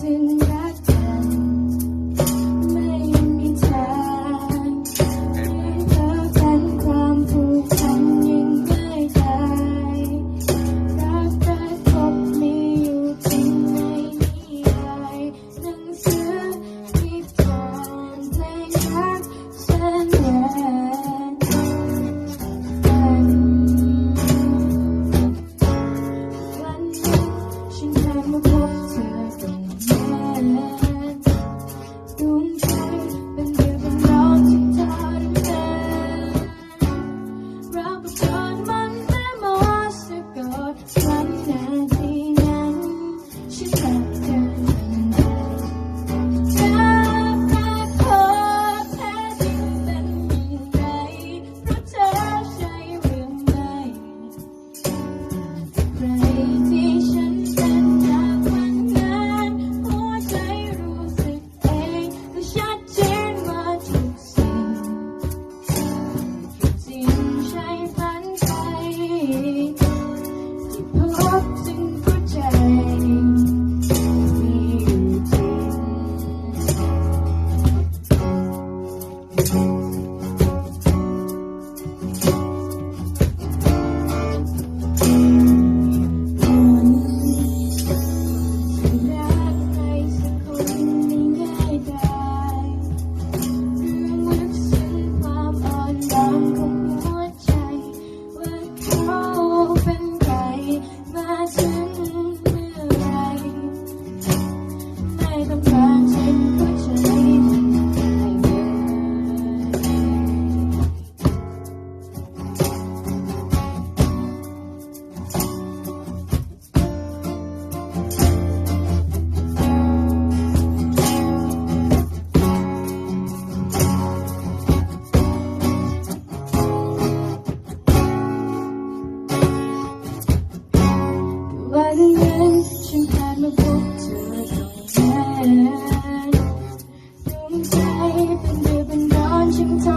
ถึงรักกัน ไม่มีทางเข้ากันความผูกพันยิ่งใกล้ไกลรักแรกพบมีอยู่จริงในนิยายหนังสือนิทานเพลรักฉันแรงกันวันหนี้ฉันหัน time. Egyptian time.